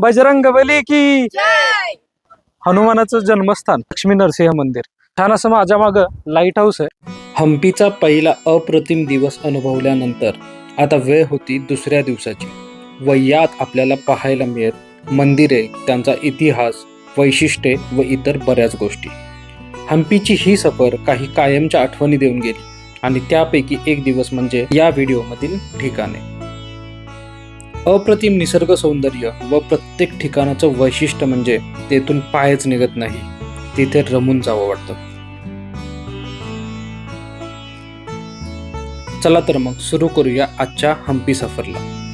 बजरंग बली की हनुमानाचं जन्मस्थान लक्ष्मी नरसिंह मंदिर. छान असं माझ्या माग लाइट हाऊस आहे. हम्पीचा पहिला अप्रतिम दिवस अनुभवल्यानंतर आता वेळ होती दुसऱ्या दिवसाची. व यात आपल्याला पाहायला मिळत मंदिरे त्यांचा इतिहास वैशिष्ट्ये व इतर बऱ्याच गोष्टी. हम्पीची ही सफर काही कायमच्या आठवणी देऊन गेली आणि त्यापैकी एक दिवस म्हणजे या व्हिडिओमधील ठिकाणे. अप्रतिम निसर्ग सौंदर्य व प्रत्येक ठिकाणाचं वैशिष्ट्य म्हणजे तेथून पायच निघत नाही. तिथे रमून जावं वाटतं. चला तर मग सुरू करूया आजच्या हम्पी सफरला.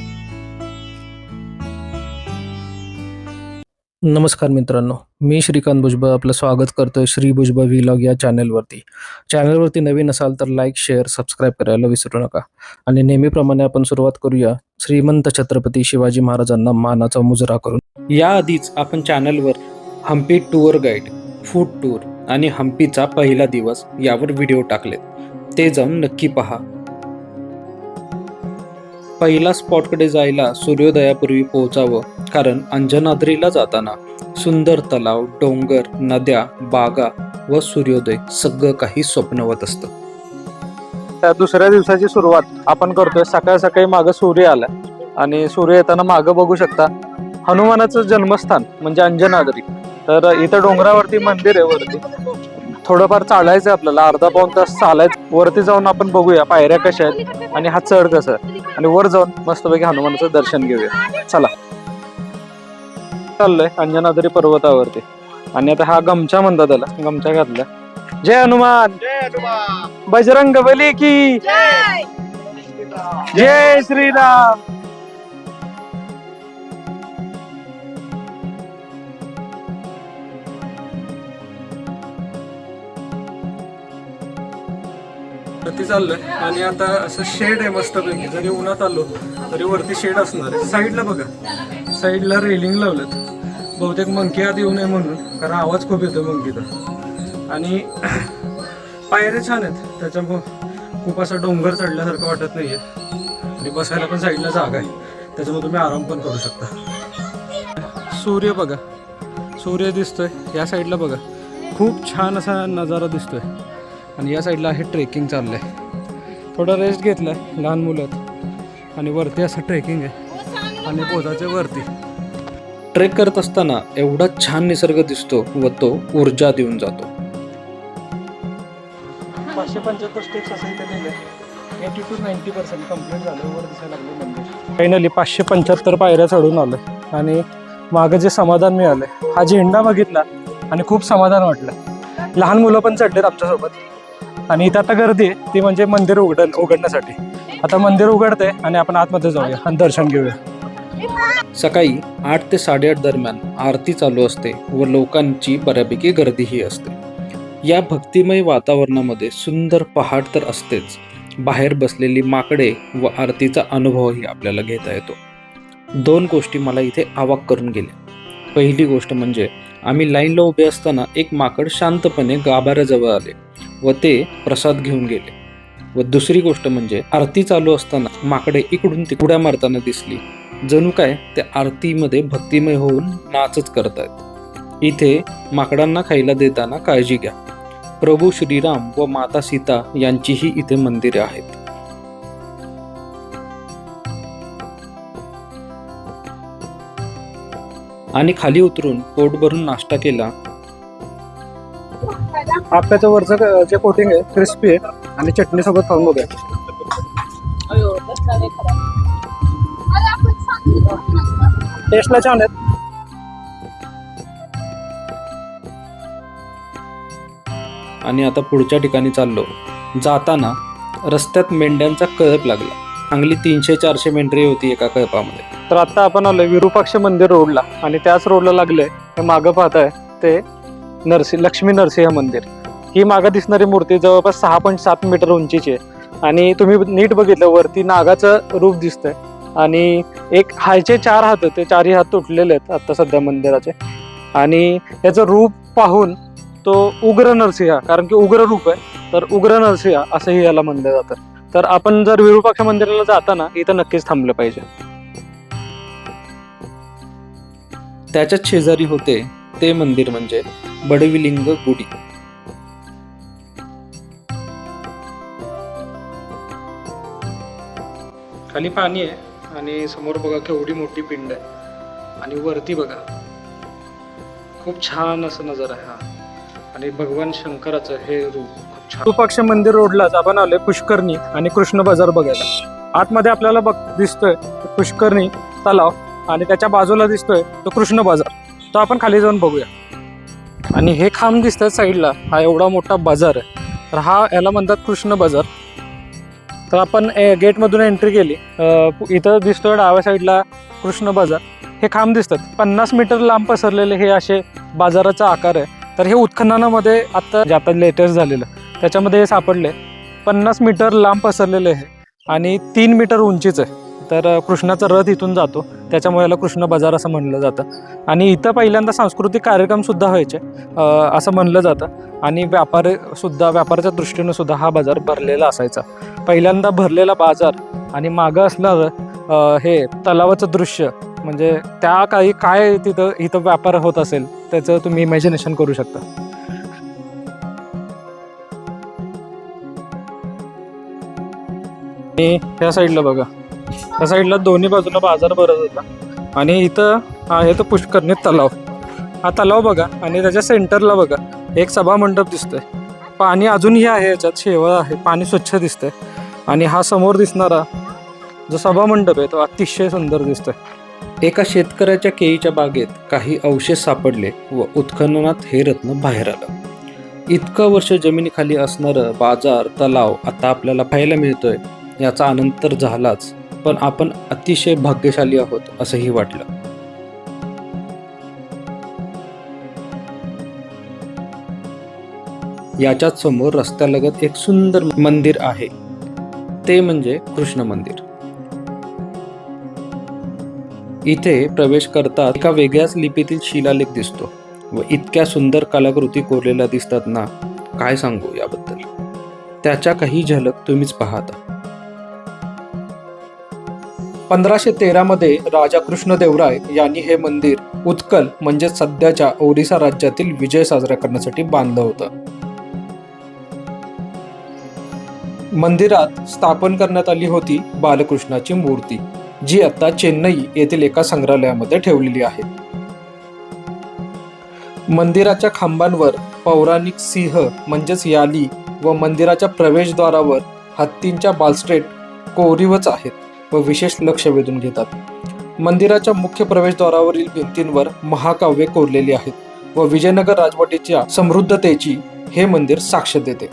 नमस्कार मित्रांनो मी श्रीकांत भुजबळ आपलं स्वागत करतोय श्री भुजबळ व्लॉग या चॅनलवरती चॅनलवरती नवीन असाल तर लाईक शेअर सबस्क्राईब करायला विसरू नका. आणि नेहमीप्रमाणे आपण सुरुवात करूया श्रीमंत छत्रपती शिवाजी महाराजांना मानाचा मुजरा करून. याआधीच आपण चॅनलवर Hampi tour guide food tour आणि हम्पीचा पहिला दिवस यावर व्हिडिओ टाकलेत. ते जाऊन नक्की पहा. पहिला स्पॉटकडे जायला सूर्योदयापूर्वी पोहोचावं कारण अंजनाद्रीला जाताना सुंदर तलाव डोंगर नद्या बागा व सूर्योदय सगळं काही स्वप्नवत असतं. त्या दुसऱ्या दिवसाची सुरुवात आपण करतोय. सकाळ सकाळी मागं सूर्य आला आणि सूर्य येताना मागं बघू शकता हनुमानाचं जन्मस्थान म्हणजे अंजनाद्री. तर इथं डोंगरावरती मंदिर आहे वरती. थोडंफार चालायचं आपल्याला. अर्धा पाऊन तास चालायचं. वरती जाऊन आपण बघूया पायऱ्या कशा आहेत आणि हा चढ कसा आहे. आणि वर जाऊन मस्तपैकी हनुमानाचं दर्शन घेऊया. चला. चाललोय अंजनाद्री पर्वतावरती. आणि आता हा गमछा म्हणतात त्याला. गमछा घातला जय हनुमान. बजरंग बली की. जय श्रीराम. चाललं आणि आता असं शेड आहे मस्तपैकी जरी उन्हात आलो तरी वरती शेड असणार आहे. साईडला बघा. साईडला रेलिंग लावलं बहुतेक मंकी आत येऊ नये म्हणून कारण आवाज खूप येतो मंकीचा. आणि पायऱ्या छान आहेत. त्याच्यामुळं खूप असा डोंगर चढल्यासारखं वाटत नाही आहे आणि बसायला पण साईडला जागा आहे. त्याच्यामुळे तुम्ही आराम पण करू शकता. सूर्य बघा. सूर्य दिसतोय. या साईडला बघा. खूप छान असा नजारा दिसतोय. आणि या साईडला आहे ट्रेकिंग चाललंय. थोडा रेस्ट घेतलाय लहान मुलं आणि वरती असं ट्रेकिंग आहे. आणि पोजाचे वरती. ट्रेक करत असताना एवढा छान निसर्ग दिसतो व तो ऊर्जा देऊन जातो. पाचशे पंच्याहत्तर स्टेप्स असं इथे लिहिले eighty two ninety percent complete झालं. वर दिसायला लागले मंदिर. फायनली पाचशे पंच्याहत्तर पायऱ्या चढून आलं आणि मागं जे समाधान मिळालं हा झेंडा बघितला आणि खूप समाधान वाटलं. लहान मुलं पण चढलेत आमच्यासोबत. आणि इथं आता गर्दी आहे. ती म्हणजे मंदिर उघड उघडण्यासाठी. आता मंदिर उघडते आणि आपण आतमध्ये जाऊया आणि दर्शन घेऊया. सकाळी आठ ते साडेआठ दरम्यान आरती चालू असते व लोकांची बऱ्यापैकी गर्दीही असते. या भक्तिमय वातावरणामध्ये सुंदर पहाड तर असतेच. बाहेर बसलेली माकडे व आरतीचा अनुभवही आपल्याला घेता येतो. दोन गोष्टी मला इथे आवाक करून गेल्या. पहिली गोष्ट म्हणजे आम्ही लाईनला उभे असताना एक माकड शांतपणे गाभाऱ्याजवळ आले. व ते प्रसाद घेऊन गेले. व दुसरी गोष्ट म्हणजे आरती चालू असताना माकडे इकडून तिकड्या मारताना दिसली. जणू काय ते आरतीमध्ये भक्तिमय होऊन नाचच करतायत. इथे माकडांना खायला देताना काळजी घ्या. प्रभू श्रीराम व माता सीता यांचीही इथे मंदिरे आहेत. आणि खाली उतरून पोट भरून नाश्ता केला आप्याचं वरचं जे कोटिंग आहे क्रिस्पी आहे आणि चटणी सोबत खाऊन बघूया. टेस्टला छान आहेत. आणि आता पुढच्या ठिकाणी चाललो. जाताना रस्त्यात मेंढ्यांचा कळप लागला. चांगली तीनशे चारशे मेंढरी होती एका कळपामध्ये. तर आता आपण आलोय विरूपाक्ष मंदिर रोडला. आणि त्याच रोडला लागलंय हे मागं पाहताय ते नरसिंह लक्ष्मी नरसिंह मंदिर. ही मागं दिसणारी मूर्ती जवळपास सहा पॉईंट सात मीटर उंचीची आहे. आणि तुम्ही नीट बघितलं वरती नागाचं रूप दिसतंय. आणि एक हायचे चार हात ते चारही हात तुटलेले आहेत आता सध्या मंदिराचे. आणि याचं रूप पाहून तो उग्र नरसिंह कारण की उग्र रूप आहे तर उग्र नरसिंह असंही याला म्हणलं जातं. तर आपण जर विरूपाक्ष मंदिराला जाताना इथं नक्कीच थांबलं पाहिजे. त्याच्याच शेजारी होते ते मंदिर म्हणजे बडविलिंग गुढी. खाली पाणी आहे आणि समोर बघा केवढी मोठी पिंड आहे. आणि वरती बघा खूप छान असं नजर आहे हा. आणि भगवान शंकराचं हे रूप खूप छान. विरूपाक्ष मंदिर रोडलाच आपण आलोय पुष्करणी आणि कृष्ण बाजार बघायला. आतमध्ये आपल्याला बघ दिसतोय पुष्करणी तलाव आणि त्याच्या बाजूला दिसतोय तो कृष्ण बाजार. तो आपण खाली जाऊन बघूया. आणि हे खांब दिसतात साईडला हा एवढा मोठा बाजार आहे. तर हा याला म्हणतात कृष्ण बाजार. तर आपण ए- गेटमधून एंट्री केली. इथं दिसतोय डाव्या साईडला कृष्ण बाजार. हे खांब दिसतात. पन्नास मीटर लांब पसरलेले हे असे बाजाराचा आकार आहे. तर हे उत्खननामध्ये आत्ता जे आता लेटेस्ट झालेलं त्याच्यामध्ये हे सापडले. पन्नास मीटर लांब पसरलेले आहे आणि तीन मीटर उंचीचं आहे. तर कृष्णाचा रथ इथून जातो. त्याच्यामुळे याला कृष्ण बाजार असं म्हणलं जातं. आणि इथं पहिल्यांदा सांस्कृतिक कार्यक्रमसुद्धा व्हायचे असं म्हणलं जातं. आणि व्यापारसुद्धा व्यापाराच्या दृष्टीनं सुद्धा हा बाजार भरलेला असायचा. पहिल्यांदा भरलेला बाजार आणि मागं असणारं हे तलावाचं दृश्य म्हणजे त्या काही काय तिथं इथं व्यापार होत असेल त्याचं तुम्ही इमॅजिनेशन करू शकता. आणि त्या साईडला बघा. त्या साईडला दोन्ही बाजूला बाजार भरत होता. आणि इथं आहे तो पुष्करणी तलाव. हा तलाव बघा आणि त्याच्या सेंटरला बघा. एक सभा मंडप दिसतोय. पाणी अजूनही आहे याच्यात शेवळ आहे. पाणी स्वच्छ दिसतंय. आणि हा समोर दिसणारा जो सभा मंडप आहे तो अतिशय सुंदर दिसतोय. एका शेतकऱ्याच्या केळीच्या बागेत काही अवशेष सापडले व उत्खननात हे रत्न बाहेर आलं. इतकं वर्ष जमिनीखाली असणारं बाजार तलाव आता आपल्याला पाहायला मिळतोय. याचा आनंद तर झालाच. पण आपण अतिशय भाग्यशाली आहोत असंही वाटलं. याच्याच समोर रस्त्यालगत एक सुंदर मंदिर आहे. ते म्हणजे कृष्ण मंदिर. इथे प्रवेश करतात एका वेगळ्याच लिपीतील शिलालेख दिसतो. व इतक्या सुंदर कलाकृती कोरलेल्या दिसतात ना काय सांगू याबद्दल? त्याच्या काही झलक तुम्हीच पाहता. पंधराशे तेरामध्ये राजा कृष्णदेवराय यांनी हे मंदिर उत्कल म्हणजे सध्याच्या ओरिसा राज्यातील विजय साजरा करण्यासाठी बांधलं होतं. मंदिरात स्थापन करण्यात आली होती बालकृष्णाची मूर्ती जी आता चेन्नई येथील एका संग्रहालयामध्ये ठेवलेली आहे. मंदिराच्या खांबांवर पौराणिक सिंह म्हणजेच याली व मंदिराच्या प्रवेशद्वारावर हत्तींच्या बालस्ट्रेट कोरीवच आहेत. व विशेष लक्ष वेधून घेतात. मंदिराच्या मुख्य प्रवेशद्वारावरील भिंतींवर महाकाव्ये कोरलेली आहेत व विजयनगर राजवटीच्या समृद्धतेची हे मंदिर साक्ष देते.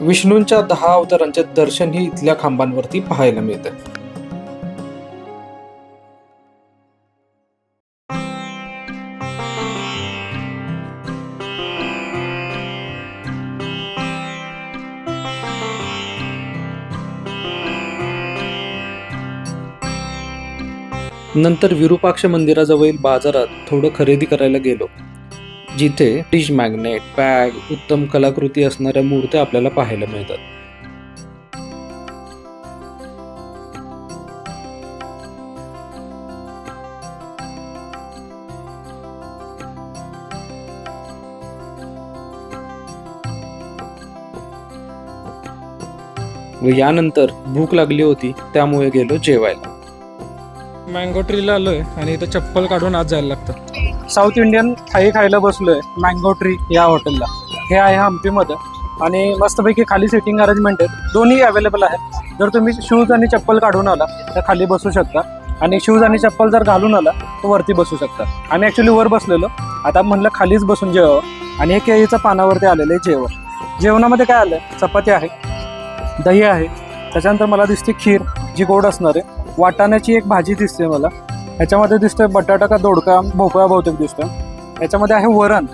विष्णूंच्या दहा अवतारांचे दर्शनही इथल्या खांबांवरती पाहायला मिळते. नंतर विरूपाक्ष मंदिराजवळील बाजारात थोडं खरेदी करायला गेलो. जिथे डिश मॅग्नेट बॅग उत्तम कलाकृती असणाऱ्या मूर्त्या आपल्याला पाहायला मिळतात. व यानंतर भूक लागली होती त्यामुळे गेलो जेवायला. मँगो ट्रीला आलोय आणि इथं चप्पल काढून आज जायला लागतं. साऊथ इंडियन थाई खायला बसलोय मँगो ट्री या हॉटेलला हे आहे हम्पीमध्ये आणि मस्तपैकी खाली सिटिंग अरेंजमेंट आहेत दोन्ही अवेलेबल आहेत. जर तुम्ही शूज आणि चप्पल काढून आला तर खाली बसू शकता. आणि शूज आणि चप्पल जर घालून आला तर वरती बसू शकता. आम्ही ॲक्च्युली वर बसलेलो. आता म्हणलं खालीच बसून जेवावं. आणि हे केळीच्या पानावरती आलेलं आहे जेवण. जेवणामध्ये काय आलं चपाती आहे दही आहे. त्याच्यानंतर मला दिसते खीर जी गोड असणार आहे. वाटाण्याची एक भाजी दिसते मला. ह्याच्यामध्ये दिसतोय बटाटा का दोडका भोपळा बहुतेक दिसतोय. याच्यामध्ये आहे वरण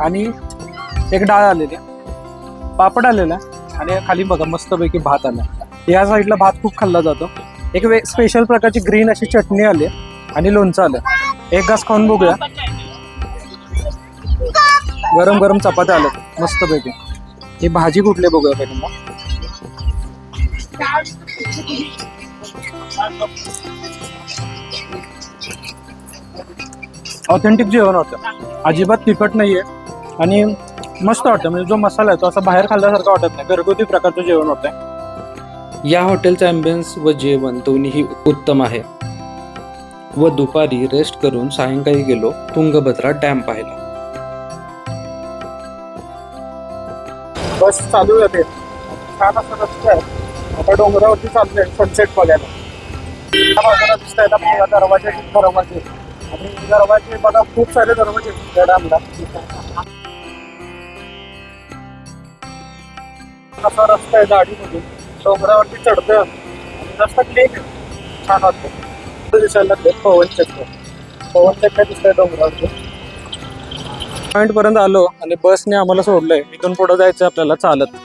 आणि एक डाळ आलेली. पापड आलेला आणि खाली बघा मस्तपैकी भात आला. या साईडला भात खूप खाल्ला जातो. एक वे स्पेशल प्रकारची ग्रीन अशी चटणी आली आणि लोणचं आलं. एक घास खाऊन बघूया. गरम गरम चपात्या आल्या मस्तपैकी. ही भाजी कुठली बघूया पहिल्यांदा. ऑथेंटिक जेवण होतं. अजिबात तिखट नाही आहे आणि मस्त वाटतं. म्हणजे जो मसाला आहे तो असा बाहेर खाल्ल्यासारखा वाटत नाही. घरगुती प्रकारचं जेवण होतं. या हॉटेलचा ॲम्बियन्स व जेवण दोन्हीही उत्तम आहे. व दुपारी रेस्ट करून सायंकाळी गेलो तुंगभद्रा डॅम पाहायला. बस चालू जाते छान असं रस्ता आहे. आता डोंगरावरती चाललंय सनसेट बघायला. त्या बाजूला दिसत आहेत आपल्याला दरवाजे दरवाजे. आणि दरवाजे बघा खूप सारे दरवाजे आहेत त्या डॅमला असा रस्ता आहे दाढीमधून डोंगरावरती चढतोय आणि रस्ता क्लीन छान वाटतं. दिसायला लागले पवन चक्र. पवन चक्र दिसतंय डोंगरावरती. पॉईंट पर्यंत आलो आणि बसने आम्हाला सोडलंय. इथून पुढे जायचं आपल्याला चालत.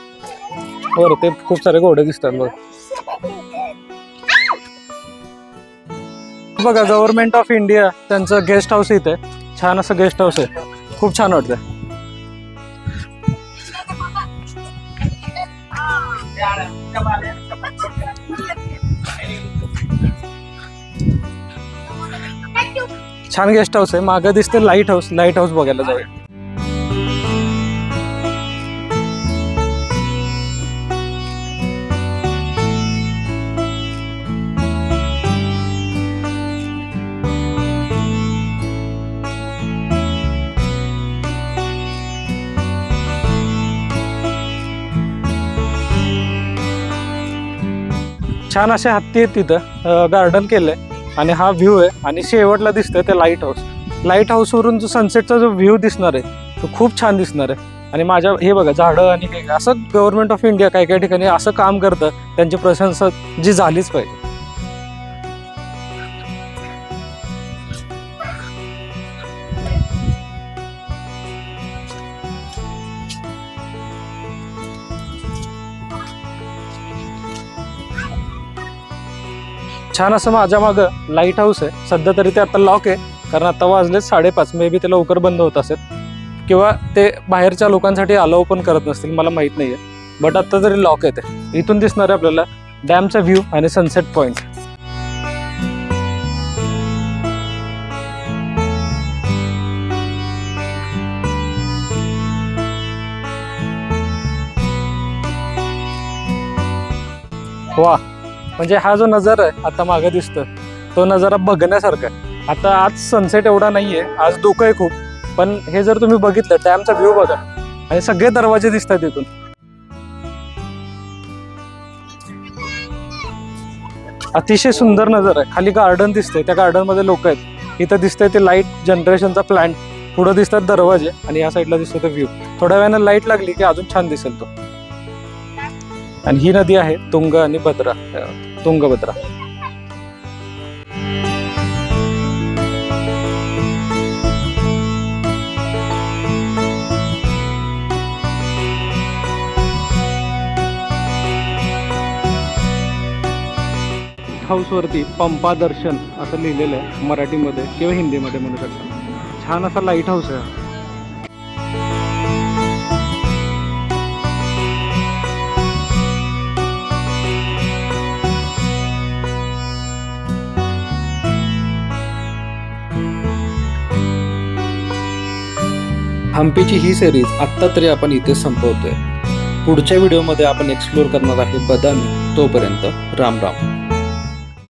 वर ते खूप सारे घोडे दिसतात बघ. बघा गव्हर्नमेंट ऑफ इंडिया त्यांचं गेस्ट हाऊस इथे. छान असं गेस्ट हाऊस आहे. खूप छान वाटतंय. छान गेस्ट हाऊस आहे. मागं दिसते लाइट हाऊस लाइट हाऊस बघायला जाऊया. छान असे हत्ती आहेत तिथं. गार्डन केलंय. आणि हा व्ह्यू आहे. आणि शेवटला दिसतंय ते लाइट हाऊस लाइट हाऊसवरून जो सनसेटचा जो व्ह्यू दिसणार आहे तो खूप छान दिसणार आहे. आणि माझ्या हे बघा झाडं आणि हे असं गव्हर्नमेंट ऑफ इंडिया काही काही ठिकाणी असं काम करतं त्यांची प्रशंसा जी झालीच पाहिजे. छान असं माझ्या मागं लाइट हाऊस आहे. सध्या तरी ते आता लॉक आहे. कारण आता वाजले साडेपाच. मे बी ते लवकर बंद होत असेल. किंवा ते बाहेरच्या लोकांसाठी अलाव पण करत नसतील मला माहीत नाही आहे बट आता तरी लॉक आहे ते इथून दिसणार आहे आपल्याला डॅमचा व्ह्यू आणि सनसेट पॉईंट वा म्हणजे हा जो नजारा आहे आता मागं दिसतोय तो नजारा बघण्यासारखा आहे. आता आज सनसेट एवढा नाहीये आज धुकं आहे खूप पण हे जर तुम्ही बघितलं डॅमचा व्ह्यू बघा. आणि सगळे दरवाजे दिसत आहेत इथून. अतिशय सुंदर नजर आहे. खाली गार्डन दिसतंय त्या गार्डनमध्ये लोक आहेत. इथं दिसतंय ते लाइट जनरेशनचा प्लांट पुढं दिसतात दरवाजे आणि या साईडला दिसतो तो व्ह्यू थोड्या वेळानं लाइट लागली की अजून छान दिसेल तो. आणि ही नदी आहे तुंग आणि भद्रा तुंगभद्रा तुंगभद्रा हाऊसवरती पंपा दर्शन असं लिहिलेलं आहे मराठीमध्ये किंवा हिंदीमध्ये म्हणू शकता. छान असा लाइट हाऊस आहे. हम्पीची ही सिरीज आत्ता तरी आपण इथे संपवतोय. पुढच्या व्हिडिओमध्ये आपण एक्सप्लोर करणार आहे बदामी तोपर्यंत राम राम.